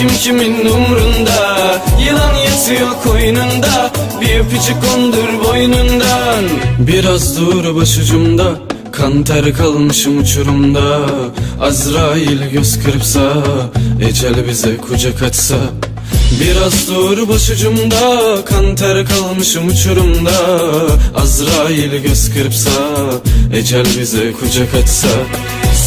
kim kimin umrunda? Yılan yatıyor koynunda. Bir öpücük kondur boynundan. Biraz dur başucumda. Kan ter kalmışım uçurumda. Azrail göz kırpsa Ecel bize kucak açsa. Biraz dur başucumda. Kan ter kalmışım uçurumda. Azrail göz kırpsa Ecel bize kucak açsa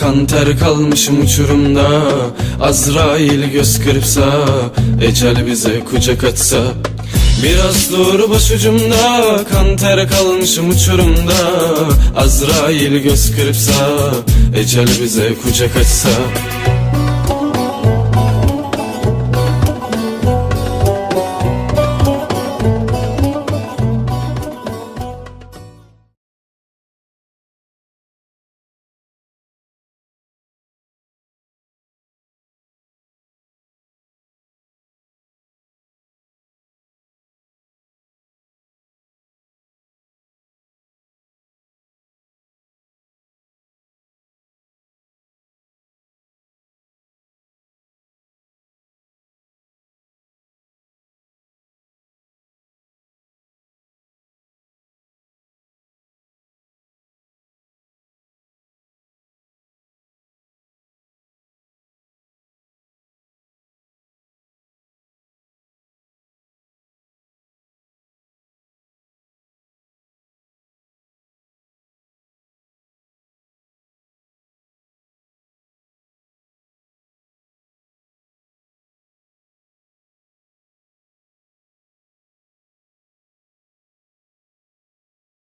Kan ter kalmışım uçurumda. Azrail göz kırpsa Ecel bize kucak açsa Biraz dur başucumda Kan ter kalmışım uçurumda. Azrail göz kırpsa Ecel bize kucak açsa